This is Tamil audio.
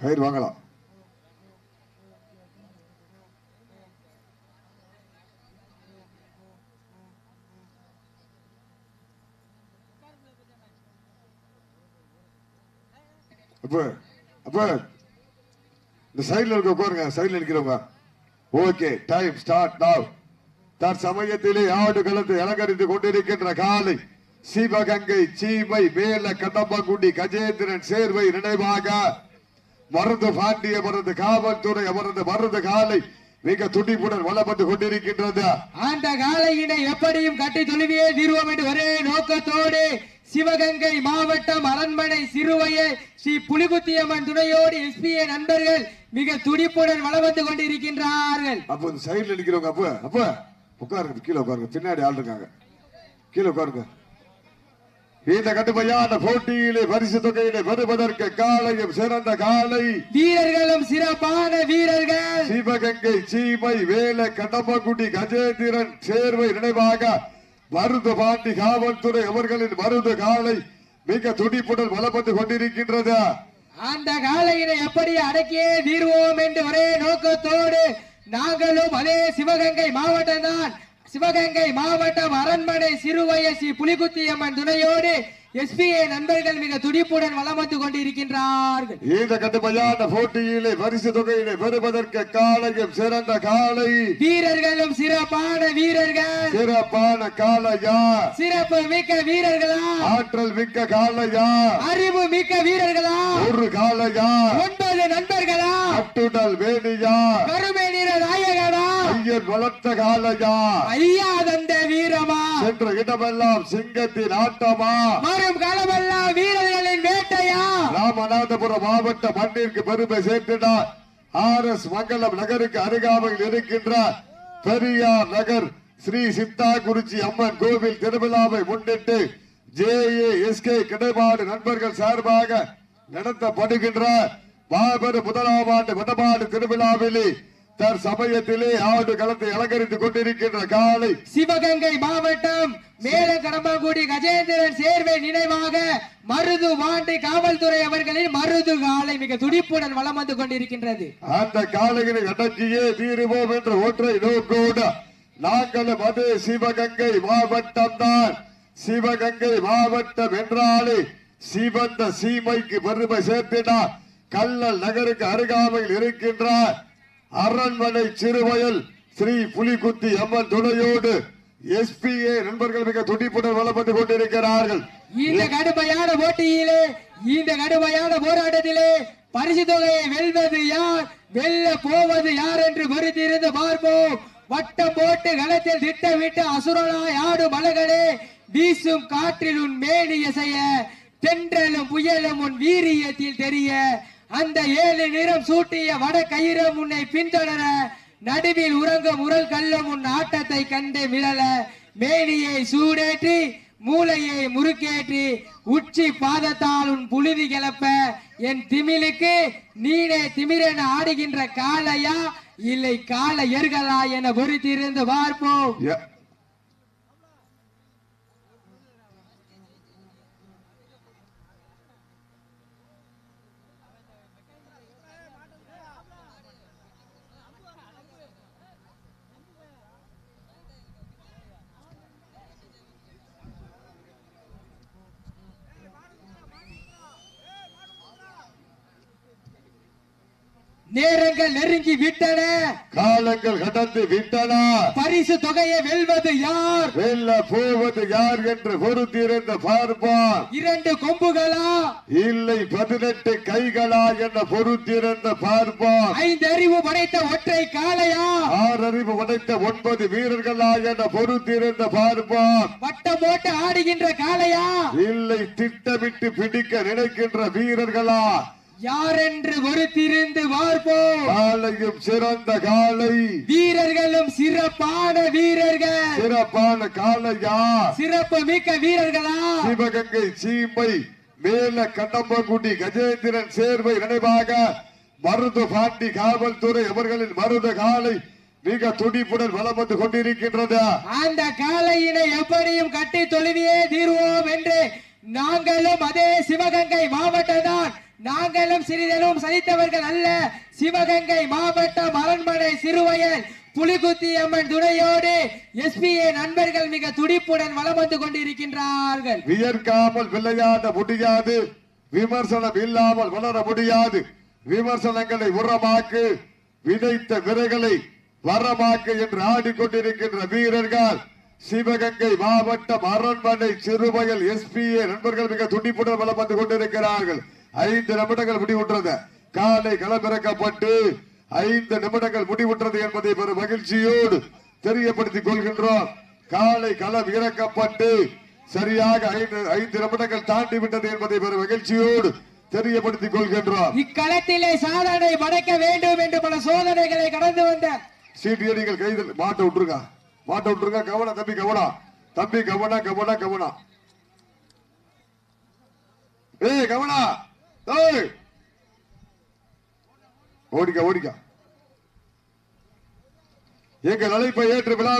கயிறு வாங்கலாம். அப்ப அப்ப இந்த சைடுல இருக்க உட்காருங்க. சைடுல நிக்கிறவங்க. ஓகே டைம் ஸ்டார்ட் நாவ் தற்சமயத்திலே ஆடு களத்தை அலங்கரித்துக் கொண்டிருக்கின்ற காலை சிவகங்கை சீமை மேல கடம்பங்குடி கஜேந்திரன் சேர்வை நினைவாக மருது பாண்டிய மருது காவல்துறை அவரது மருது காலை மிக துடிப்புடன் வளப்பட்டு கொண்டிருக்கின்றது. அந்த காலையினை எப்படியும் கட்டி தொழுவியே தீர்வோம் என்று ஒரே நோக்கத்தோடு சிவகங்கை மாவட்டம் அரண்மனை சிறுவையை ஸ்ரீ புலிகுத்தியம்மன் துணையோடு எஸ்பிஏ நண்பர்கள் மிக துடிப்புடன் வளம் வந்து கொண்டிருக்கின்றார்கள். அப்ப இந்த சைடுல நிக்கிறவங்க அப்ப அப்ப உட்காருங்க கீழே உட்காருங்க பின்னாடி ஆள் இருக்காங்க. கீழே உட்காருங்க. இந்த கடுமையான போட்டியிலே பரிசு தொகையிலே பெறுவதற்கு காலையும் சிறந்த காலை வீரர்களும் சிறப்பான வீரர்கள். சிவகங்கை சீமை வேல கடம்பக்குடி கஜேந்திரன் சேர்வை நினைவாக மருது பாண்டி காவல்துறை அவர்களின் மருது காலை மிக துடிப்புடன் வளப்பட்டு கொண்டிருக்கின்றது. அந்த காலையினை எப்படி அடக்கியே தீர்வோம் என்று ஒரே நோக்கத்தோடு நாங்களும் அதே சிவகங்கை மாவட்டம் தான் சிவகங்கை மாவட்டம் அரண்மனை சிறுவயசி புலிகுத்தியம்மன் துணையோடு எஸ்பிஐ நண்பர்கள் மிக துடிப்புடன் வலம் வந்து கொண்டிருக்கின்றார்கள். இந்த கடுமையான போட்டியிலே பரிசு தொகையிலே பெறுவதற்கு காலையும் சிறந்த காலை. வீரர்களும் சிறப்பான வீரர்கள். சிறப்பான காலையா? சிறப்பு மிக்க வீரர்களா? ஆற்றல் மிக்க காலையா? அறிவு மிக்க வீரர்களா? ஒரு காலையா? ஒன்பது நண்பர்களா? கட்டுடல் வேணியா? கருமை நிற நாயகனா? ஐயன் வளர்த்த காலையா? ஐயா தந்த வீரமா? சென்ற இடமெல்லாம் சிங்கத்தின் ஆட்டமா? வரும் காலமெல்லாம் வீரர்களின் வேட்டையா? ராமநாதபுரம் மாவட்ட மண்ணிற்கு பெருமை சேர்த்தினார் ஆர் எஸ் மங்கலம் நகருக்கு அருகாமையில் இருக்கின்ற பெரியார் நகர் ஸ்ரீ சித்தாகுறிச்சி அம்மன் கோவில் திருவிழாவை முன்னிட்டு ஜே ஏ எஸ் கே கிடைபாடு நண்பர்கள் சார்பாக நடத்தப்படுகின்ற மாபெரும் முதலாம் ஆண்டு வடமாடு திருவிழாவிலே தற்சமயத்திலே ஆடு களத்தை அலங்கரித்துக் கொண்டிருக்கின்ற காலை சிவகங்கை மாவட்டம் மேல கடம்பங்குடி கஜேந்திரன் சேர்வை நினைவாக மருது வாண்டி காவல்துறை அவர்களின் மருது காலை மிக துடிப்புடன் வலம் வந்து கொண்டிருக்கின்றது. அந்த காலையினை அடக்கியே தீருவோம் என்ற ஒற்றை நோக்கோடு நாங்களும் அதே சிவகங்கை மாவட்டம் தான் சிவகங்கை மாவட்டம் என்றாலே சிவந்த சீமைக்கு பெருமை சேர்த்தினார் கல்லல் நகருக்கு அருகாமையில் இருக்கின்றார். அரண்மனை சிறுவயல் ஸ்ரீ புலிகுத்தி அம்மன் துணையோடு எஸ்பிஏ நண்பர்கள் மிக துடிப்புடன் வளப்பட்டு கொண்டிருக்கிறார்கள். இந்த கடுமையான போட்டியிலே இந்த கடுமையான போராட்டத்திலே பரிசு தொகையை வெல்வது யார் வெல்ல போவது யார் என்று பொறுத்திருந்து பார்ப்போம். வட்டம் போட்டு களத்தில் திட்டமிட்டு அசுரனாய் ஆடும் அழகனே வீசும் காற்றில் உன் மேனி இசைய தென்றலும் புயலும் உன் வீரியத்தில் தெரிய அந்த ஏழு நிறம் சூட்டிய வட கயிறம் உன்னை பின்தொடர நடுவில் உறங்கும் உரல் கல்லும் உன் ஆட்டத்தை கண்டு மிளல. மேனியை சூடேற்றி மூளையை முறுக்கேற்றி உச்சி பாதத்தால் உன் புழுதி கிளப்ப. என் திமிலுக்கு நீனே திமிரென ஆடுகின்ற காளையா? இல்லை கால எர்களா என பொறுத்திருந்து பார்ப்போம். நேரங்கள் நெருங்கி விட்டன. காலங்கள் கடந்து விட்டன. பரிசு தொகையை வெல்வது யார்? வெல்ல போவது யார் என்று பொறுத்திருந்த பார்ப்பான் இரண்டு கொம்புகளா? இல்லை பதினெட்டு கைகளா என பொறுத்திருந்த பார்ப்பான் ஐந்து அறிவு படைத்த ஒற்றை காளையா? ஆறறிவு உடைத்த ஒன்பது வீரர்களா என பொறுத்திருந்த பார்ப்பான் வட்டம் போட்டு ஆடுகின்ற காளையா? இல்லை திட்டமிட்டு பிடிக்க நினைக்கின்ற வீரர்களா? யார் என்று பொறுத்திருந்து பார்ப்போம் காலையும் சிறந்த காலை. வீரர்களும் சிறப்பான வீரர்கள். சிறப்பான காலையா? சிறப்பு மிக்க வீரர்களா? சிவகங்கை சீமை மேல கடம்பங்குடி கஜேந்திரன் சேர்வை நினைவாக மருது பாண்டி காவல்துறை அவர்களின் மருத காலை மிக துடிப்புடன் வலம் வந்து கொண்டிருக்கின்றது. அந்த காளையினை எப்படியும் கட்டி தொழுவியே தீர்வோம் என்று நாங்களும் அதே சிவகங்கை மாவட்டம் தான் நாங்களும் சிறிதளவும் சலித்தவர்கள் அல்ல. சிவகங்கை மாவட்டம் அரண்மனை சிறுவயல் புலிகுத்தி அம்மன் துணையோடு எஸ்பிஏ நண்பர்கள் மிக துடிப்புடன் வளம் வந்து கொண்டிருக்கின்றார்கள். வியர்க்காமல் விளையாட முடியாது. விமர்சனம் இல்லாமல் வளர முடியாது. விமர்சனங்களை உரமாக்கு விதைத்த விரைகளை வரமாக்கு என்று ஆடிக்கொண்டிருக்கின்ற வீரர்கள் சிவகங்கை மாவட்டம் அரண்மனை சிறுவயல் எஸ்பிஏ நண்பர்கள் மிக துடிப்புடன் வளம் வந்து கொண்டிருக்கிறார்கள். ஐந்து நிமிடங்கள் முடிவுற்றது. காலை களமிறக்கப்பட்டு ஐந்து நிமிடங்கள் முடிவுற்றது என்பதை பெரும் மகிழ்ச்சியோடு தெரியப்படுத்திக் கொள்கின்றோம். காலை களம் இறக்கப்பட்டு சரியாக ஐந்து ஐந்து நிமிடங்கள் தாண்டி விட்டது என்பதை பெரும் மகிழ்ச்சியோடு தெரியப்படுத்திக் கொள்கின்றோம். இக்களத்திலே சாதனை படைக்க வேண்டும் என்று பல சோதனைகளை கடந்து வந்த சீட்டியடிகள் கைதில் மாட்ட விட்டுருங்க. மாட்ட விட்டுருங்க. கவனம் தம்பி கவனம். தம்பி கவனம் கவனம் கவனம். ஏய் கவனா ஓடிக்க ஓடிக்க. எங்க நலைப்பை ஏற்று விழா